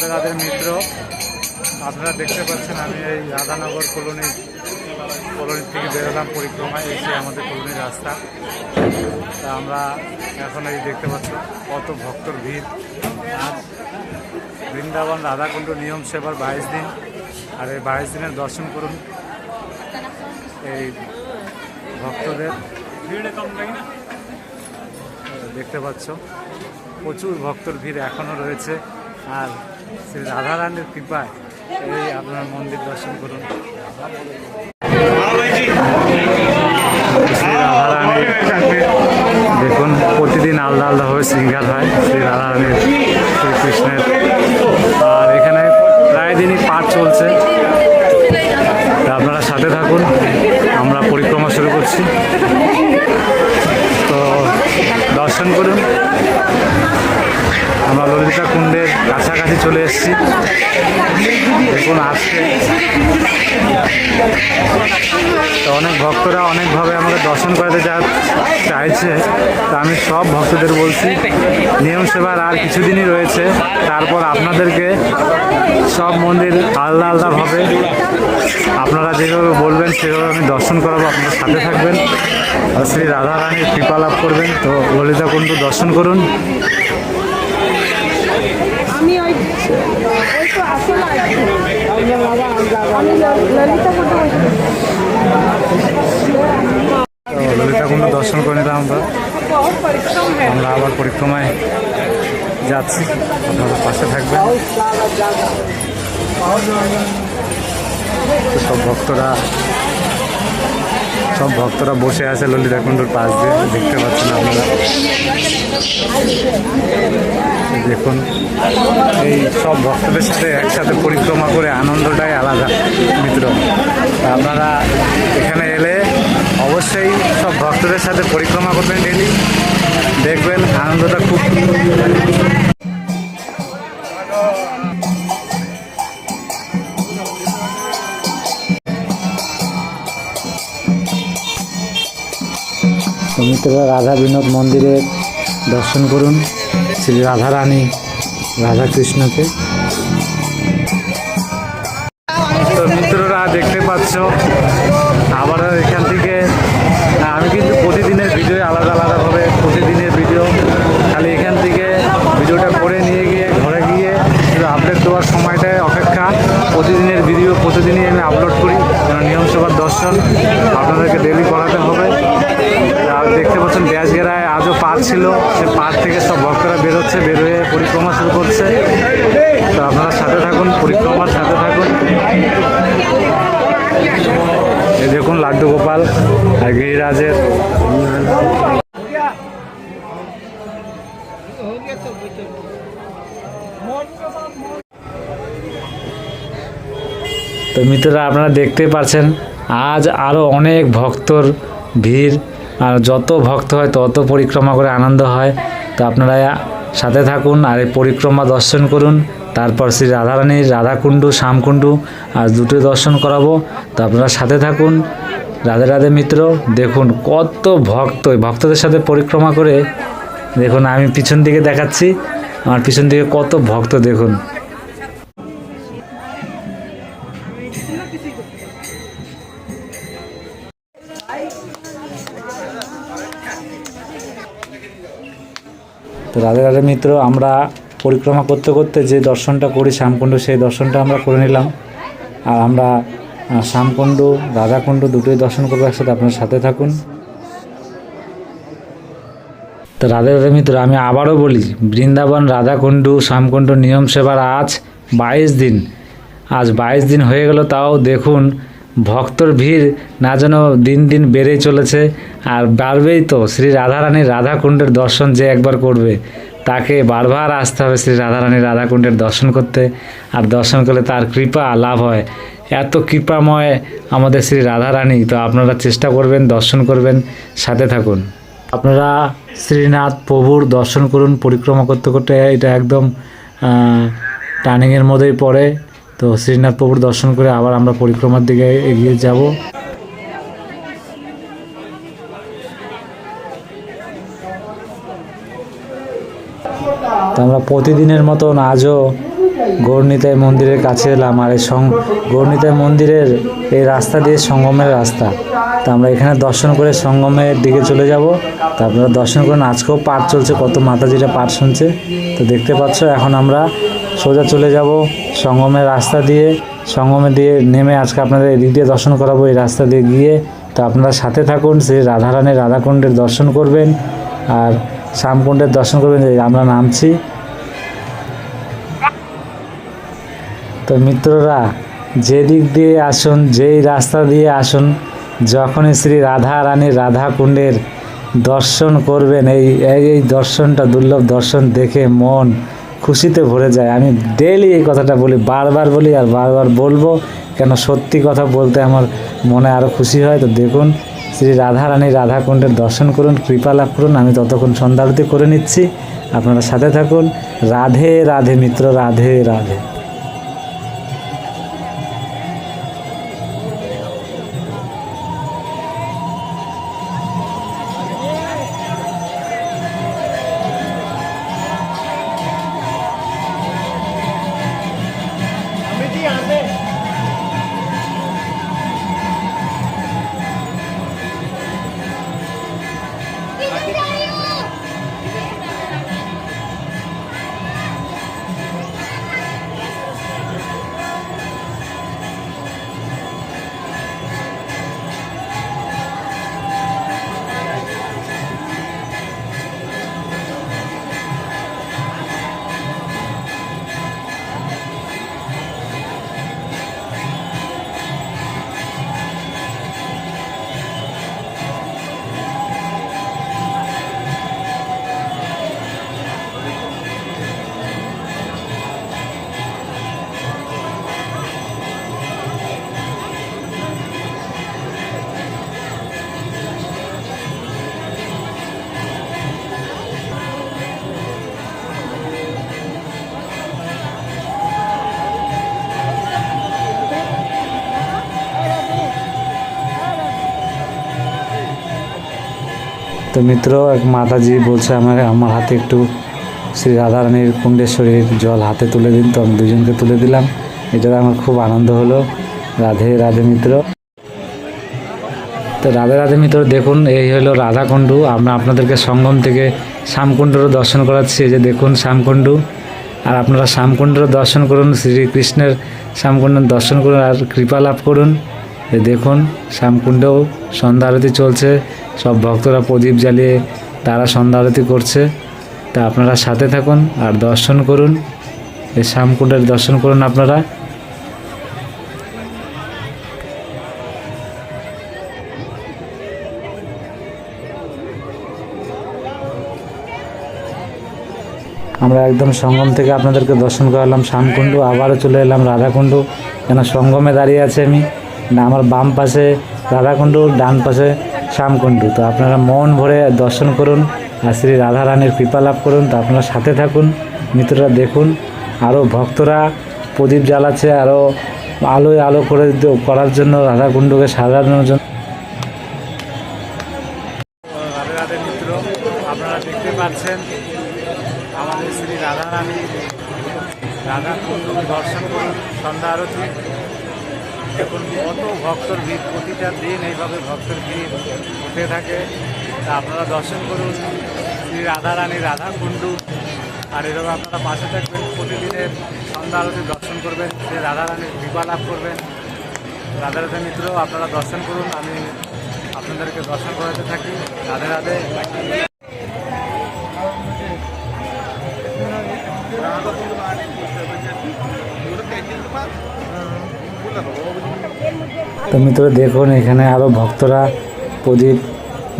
রাধে রাধে মিত্র। আপনারা দেখতে পাচ্ছেন আমি এই রাধানগর কলোনি কলোনি থেকে বেরোলাম পরিক্রমায় এসে আমাদের কলোনির রাস্তা। তা আমরা এখন এই দেখতে পাচ্ছি কত ভক্তর ভিড়। আজ বৃন্দাবন রাধাকুণ্ড নিয়ম সেবার বাইশ দিন। আর এই বাইশ দিনের দর্শন করুন এই ভক্তদের। দেখতে পাচ্ছ, প্রচুর ভক্তর ভিড় এখনও রয়েছে। আর শ্রী রাধারানীর কৃপায় এই আপনার মন্দির দর্শন করুন। শ্রী রাধারানীর দেখুন, প্রতিদিন আলাদা আলাদাভাবে শৃঙ্গার হয় শ্রী রাধারানীর শ্রীকৃষ্ণের। আর এখানে প্রায় দিনই পাঠ চলছে। আপনারা সাথে থাকুন, আমরা পরিক্রমা শুরু করছি। তো দর্শন করুন। আমরা ললিতা কুণ্ডের কাছাকাছি চলে এসেছি। দেখুন আজকে। তো অনেক ভক্তরা অনেকভাবে আমাকে দর্শন করাতে যা চাইছে, তা আমি সব ভক্তদের বলছি, নিয়ম সেবার আর কিছুদিনই রয়েছে। তারপর আপনাদেরকে সব মন্দির আলাদা আলাদাভাবে আপনারা যেভাবে বলবেন, সেভাবে আমি দর্শন করাবো, আপনার সাথে থাকবেন। আর শ্রী রাধারানীর কৃপা লাভ করবেন। তো ললিতা কুণ্ড দর্শন করুন আমি ওই ললিতাকুণ্ড দর্শন করে নিলাম আমরা। আমরা আবার পরিক্রমায় যাচ্ছি। আপনাদের পাশে থাকবে সব ভক্তরা সব ভক্তরা বসে আছে, ললিতা কুণ্ডুর পাশ দিয়ে, দেখতে পাচ্ছেন আপনারা। দেখুন, এই সব ভক্তদের সাথে একসাথে পরিক্রমা করে আনন্দটাই আলাদা, মিত্র। আপনারা এখানে এলে অবশ্যই সব ভক্তদের সাথে পরিক্রমা করবেন ডেলি দেখবেন আনন্দটা খুব মিত্ররা রাধা বিনোদ মন্দিরে দর্শন করুন। শ্রী রাধা রাধারানী রাধাকৃষ্ণকে তো মিত্ররা দেখতে পাচ্ছ আবার এখান থেকে আমি কিন্তু প্রতিদিনের ভিডিও আলাদা আলাদাভাবে প্রতিদিনের ভিডিও খালি এখান থেকে ভিডিওটা করে নিয়ে গিয়ে ঘরে গিয়ে শুধু আপডেট দেওয়ার সময়টায় অপেক্ষা প্রতিদিনের ভিডিও প্রতিদিনই আমি আপলোড করি যেন নিয়ম সভার দর্শন আপনাদেরকে ডেলি করাতে হবে আর দেখতে পাচ্ছেন ব্যাসগেরায় আজও পার ছিল সে পার থেকে সব ভক্তরা বেরোচ্ছে বেরোয় পরিক্রমা শুরু করছে। তো আপনারা সাথে থাকুন, পরিক্রমার সাথে থাকুন। দেখুন লাড্ডু গোপাল আর গিরিরাজের। তো মিত্ররা, আপনারা দেখতে পাচ্ছেন আজ আরও অনেক ভক্তর ভিড়, আর যত ভক্ত হয় তত পরিক্রমা করে আনন্দ হয়। তো আপনারা সাথে থাকুন আর এই পরিক্রমা দর্শন করুন। তারপর শ্রী রাধারানীর রাধাকুণ্ডু, শ্যামকুণ্ডু আর দুটো দর্শন করাবো। তো আপনারা সাথে থাকুন। রাধে রাধে মিত্র, দেখুন কত ভক্ত। ভক্তদের সাথে পরিক্রমা করে দেখুন, আমি পিছন দিকে দেখাচ্ছি। আমার পিছন দিকে কত ভক্ত, দেখুন। তো রাধে রাধে মিত্র, আমরা পরিক্রমা করতে করতে যে দর্শনটা করি শ্যামকুণ্ড, সেই দর্শনটা আমরা করে নিলাম। আর আমরা শ্যামকুণ্ড, রাধাকুণ্ড দুটোই দর্শন করব একসাথে, আপনার সাথে থাকুন। তো রাধে রাধে মিত্র, আমি আবারও বলি, বৃন্দাবন, রাধাকুণ্ড, শ্যামকুণ্ড নিয়ম সেবার আজ বাইশ দিন। আজ বাইশ দিন হয়ে গেল, তাও দেখুন ভক্তর ভিড় না যেন দিন দিন বেড়েই চলেছে। আর বাড়বেই তো, শ্রী রাধারানীর রাধাকুণ্ডের দর্শন যে একবার করবে, তাকে বারবার আসতে হবে শ্রী রাধারানীর রাধাকুণ্ডের দর্শন করতে। আর দর্শন করলে তার কৃপা লাভ হয়। এত কৃপাময় আমাদের শ্রী রাধারানী, তো আপনারা চেষ্টা করবেন, দর্শন করবেন, সাথে থাকুন। আপনারা শ্রীনাথ প্রভুর দর্শন করুন, পরিক্রমা করতে করতে, এটা একদম টার্নিংয়ের মধ্যেই পড়ে। তো শ্রীনাথ প্রভুর দর্শন করে আবার আমরা পরিক্রমার দিকে এগিয়ে যাব। আমরা প্রতিদিনের মতন আজও গৌরনীতাই মন্দিরের কাছে এলাম আর এই সং গৌরনীতাই মন্দিরের এই রাস্তা দিয়ে সঙ্গমের রাস্তা। তো আমরা এখানে দর্শন করে সঙ্গমের দিকে চলে যাব। তো আপনারা দর্শন করুন, আজকেও পাঠ চলছে, কত মাতাজিরা পাঠ শুনছে। তো দেখতে পাচ্ছ, এখন আমরা সোজা চলে যাব। সঙ্গমের রাস্তা দিয়ে, সঙ্গমে দিয়ে নেমে আজকে আপনাদের এদিক দিয়ে দর্শন করাবো। এই রাস্তা দিয়ে গিয়ে তো আপনারা সাথে থাকুন সেই রাধারানীর রাধাকুণ্ডের দর্শন করবেন আর শ্যামকুণ্ডের দর্শন করবেন আমরা নামছি। তো মিত্ররা যে দিক দিয়ে আসুন, যেই রাস্তা দিয়ে আসুন, যখনই শ্রী রাধা রানীর রাধা কুণ্ডের দর্শন করবেন এই এই দর্শনটা, দুর্লভ দর্শন দেখে মন খুশিতে ভরে যায়। আমি ডেলি এই কথাটা বলি, বারবার বলি আর বারবার বলব। কেন সত্যি কথা বলতে আমার মনে আরও খুশি হয়। তো দেখুন, শ্রী রাধা রানী রাধা কুণ্ডের দর্শন করুন, কৃপা লাভ করুন। আমি ততক্ষণ সন্ধ্যারতি করে নিচ্ছি। আপনারা সাথে থাকুন। রাধে রাধে মিত্র, রাধে রাধে। মিত্র এক মাতাজি বলছে আমার আমার হাতে একটু শ্রী রাধারানীর কুণ্ডেশ্বরীর জল হাতে তুলে দিন, তো আমি দুজনকে তুলে দিলাম। এটাতে আমার খুব আনন্দ হলো। রাধে রাধে মিত্র। তো রাধে রাধে মিত্র, দেখুন, এই হলো রাধাকুণ্ডু। আমরা আপনাদেরকে সঙ্গম থেকে শ্যামকুণ্ডরও দর্শন করাচ্ছি। যে দেখুন শ্যামকুণ্ডু। আর আপনারা শ্যামকুণ্ডেরও দর্শন করুন, শ্রীকৃষ্ণের শ্যামকুণ্ডের দর্শন করুন, আর কৃপা লাভ করুন। দেখুন, শ্যামকুণ্ডেও সন্ধ্যা আরতি চলছে। সব ভক্তরা প্রদীপ জ্বালিয়ে তারা সন্ধ্যা আরতি করছে। তা আপনারা সাথে থাকুন আর দর্শন করুন। এই শ্যামকুণ্ডের দর্শন করুন আপনারা। আমরা একদম সঙ্গম থেকে আপনাদেরকে দর্শন করালাম শ্যামকুণ্ড, আবারও চলে এলাম রাধাকুণ্ড। কেন সঙ্গমে দাঁড়িয়ে আছি আমি? না, আমার বাম পাশে রাধাকুণ্ড, ডান পাশে শ্যামকুণ্ডু। তো আপনারা মন ভরে দর্শন করুন আর শ্রী রাধা রানীর কৃপা লাভ করুন। তো আপনারা সাথে থাকুন, মিত্ররা দেখুন। আরও ভক্তরা প্রদীপ জ্বালাচ্ছে, আরও আলোয় আলো করে করার জন্য, রাধাকুণ্ডকে সাজানোর জন্য। আমাদের শ্রী রাধা রানী রাধা কুণ্ডু দর্শন করুন, সন্ধ্যা আরতি। দেখুন, কত ভক্তর ভিড়, প্রতিটা দিন এইভাবে ভক্তর ভিড় উঠে থাকে। তা আপনারা দর্শন করুন, শ্রী রাধা রানী রাধা কুণ্ডু আর এরকম আপনারা পাশে থাকবেন, প্রতিদিনের সন্ধ্যা আরতি দর্শন করবেন, শ্রী রাধা রানীর কৃপা লাভ করবেন। রাধা রাধা মিত্র, আপনারা দর্শন করুন, আমি আপনাদেরকে দর্শন করাতে থাকি। রাধে রাধে। তো মিত্র, দেখুন, এখানে আরও ভক্তরা প্রদীপ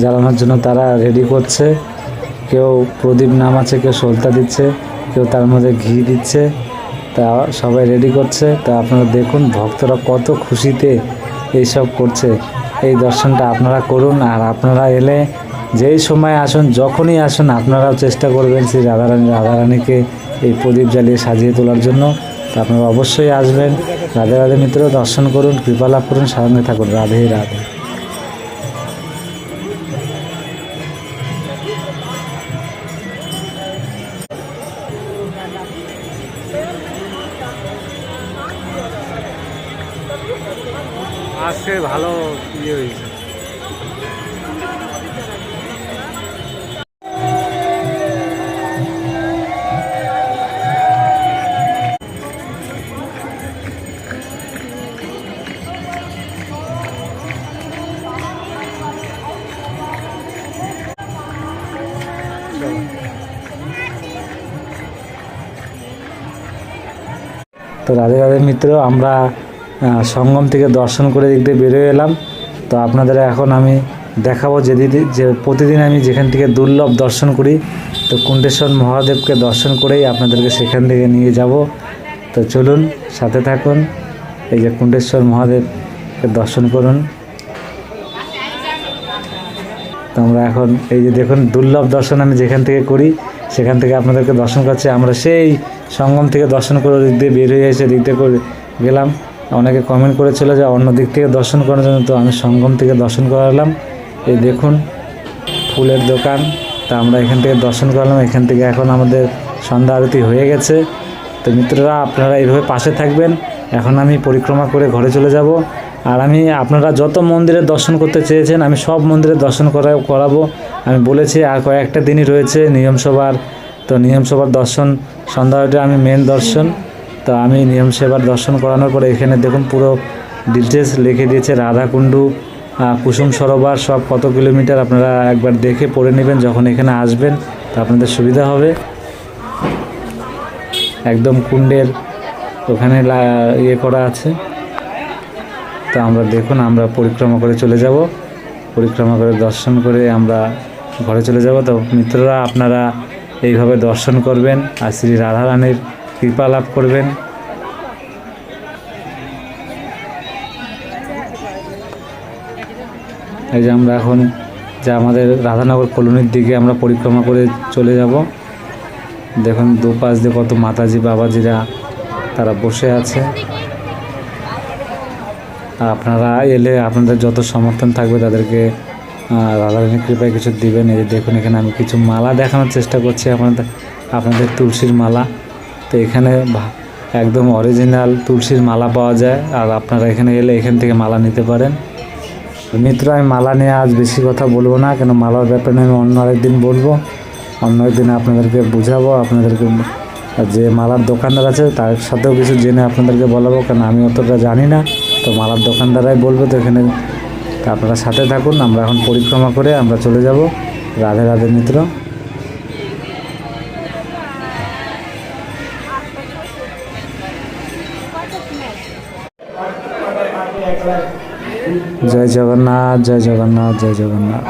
জ্বালানোর জন্য তারা রেডি করছে। কেউ প্রদীপ নামাচ্ছে, কেউ সলতা দিচ্ছে, কেউ তার মধ্যে ঘি দিচ্ছে। তা সবাই রেডি করছে। তা আপনারা দেখুন, ভক্তরা কত খুশিতে এইসব করছে। এই দর্শনটা আপনারা করুন, আর আপনারা এলে যেই সময় আসুন, যখনই আসুন, আপনারাও চেষ্টা করবেন শ্রী রাধারানী, রাধারানীকে এই প্রদীপ জ্বালিয়ে সাজিয়ে তোলার জন্য। আপনারা অবশ্যই আসবেন। রাধে রাধে মিত্র, দর্শন করুন কৃপা লাভ করুন সঙ্গে থাকুন। রাধে রাধে। আজকে ভালো ইয়ে হয়েছে। তো রাধে রাধে মিত্র, আমরা সঙ্গম থেকে দর্শন করে দিয়ে বেরোয় এলাম। তো আপনাদের এখন আমি দেখাবো যে দিদি যে প্রতিদিন আমি যেখান থেকে দুর্লভ দর্শন করি, তো কুণ্ডেশ্বর মহাদেবকে দর্শন করেই আপনাদেরকে সেখান থেকে নিয়ে যাব। তো চলুন, সাথে থাকুন, এই যে কুণ্ডেশ্বর মহাদেবকে দর্শন করুন। তো আমরা এখন, এই যে দেখুন, দুর্লভ দর্শন আমি যেখান থেকে করি সেখান থেকে আপনাদেরকে দর্শন করছি আমরা সেই সঙ্গম থেকে দর্শন করে দিক দিয়ে বের হয়ে এসে দিক দিয়ে করে গেলাম। অনেকে কমেন্ট করেছিল যে অন্য দিক থেকে দর্শন করার জন্য, তো আমি সঙ্গম থেকে দর্শন করালাম। এই দেখুন, ফুলের দোকান। তা আমরা এখান থেকে দর্শন করলাম। এখান থেকে এখন আমাদের সন্ধ্যা আরতি হয়ে গেছে। তো মিত্ররা, আপনারা এইভাবে পাশে থাকবেন। এখন আমি পরিক্রমা করে ঘরে চলে যাব। আর আমি আপনারা যত মন্দিরের দর্শন করতে চেয়েছেন, আমি সব মন্দিরের দর্শন করা করাবো। আমি বলেছি, আর কয়েকটা দিনই রয়েছে নিয়মসভার তো নিয়ম সভার দর্শন সন্ধ্যাটা আমি মেন দর্শন। তো আমি নিয়ম সেবার দর্শন করানোর পরে এখানে দেখুন পুরো ডিটেলস লিখে দিয়েছে, রাধাকুণ্ডু কুসুম সরোবর, সব কত কিলোমিটার আপনারা একবার দেখে পড়ে নেবেন যখন এখানে আসবেন, তো আপনাদের সুবিধা হবে। একদম কুণ্ডের ওখানে ইয়ে করা আছে। তো আমরা দেখুন, আমরা পরিক্রমা করে চলে যাব। পরিক্রমা করে দর্শন করে আমরা ঘরে চলে যাব। তো মিত্ররা, আপনারা এইভাবে দর্শন করবেন আর শ্রী রাধারানীর কৃপা লাভ করবেন। এই যে আমরা এখন যে আমাদের রাধানগর কলোনির দিকে আমরা পরিক্রমা করে চলে যাব। দেখুন, দুপাশ দিয়ে কত মাতাজি, বাবাজিরা তারা বসে আছে। আপনারা এলে আপনাদের যত সমর্থন থাকবে তাদেরকে রাধারানীর কৃপায় কিছু দিবেন। এই দেখুন, এখানে আমি কিছু মালা দেখানোর চেষ্টা করছি আপনাদের আপনাদের তুলসীর মালা। তো এখানে একদম অরিজিনাল তুলসীর মালা পাওয়া যায়। আর আপনারা এখানে এলে এখান থেকে মালা নিতে পারেন। মিত্র, আমি মালা নিয়ে আজ বেশি কথা বলব না, কেন মালার ব্যাপারে আমি অন্য আরেকদিন বলব। অন্য একদিন আপনাদেরকে বুঝাবো, আপনাদেরকে যে মালার দোকানদার আছে, তার সাথেও কিছু জেনে আপনাদেরকে বলাবো, কেন আমি অতটা জানি না। তো মালার দোকানদারাই বলবে তো এখানে আপনারা সাথে থাকুন, আমরা এখন পরিক্রমা করে আমরা চলে যাব। রাধে রাধে মিত্র। জয় জগন্নাথ জয় জগন্নাথ জয় জগন্নাথ।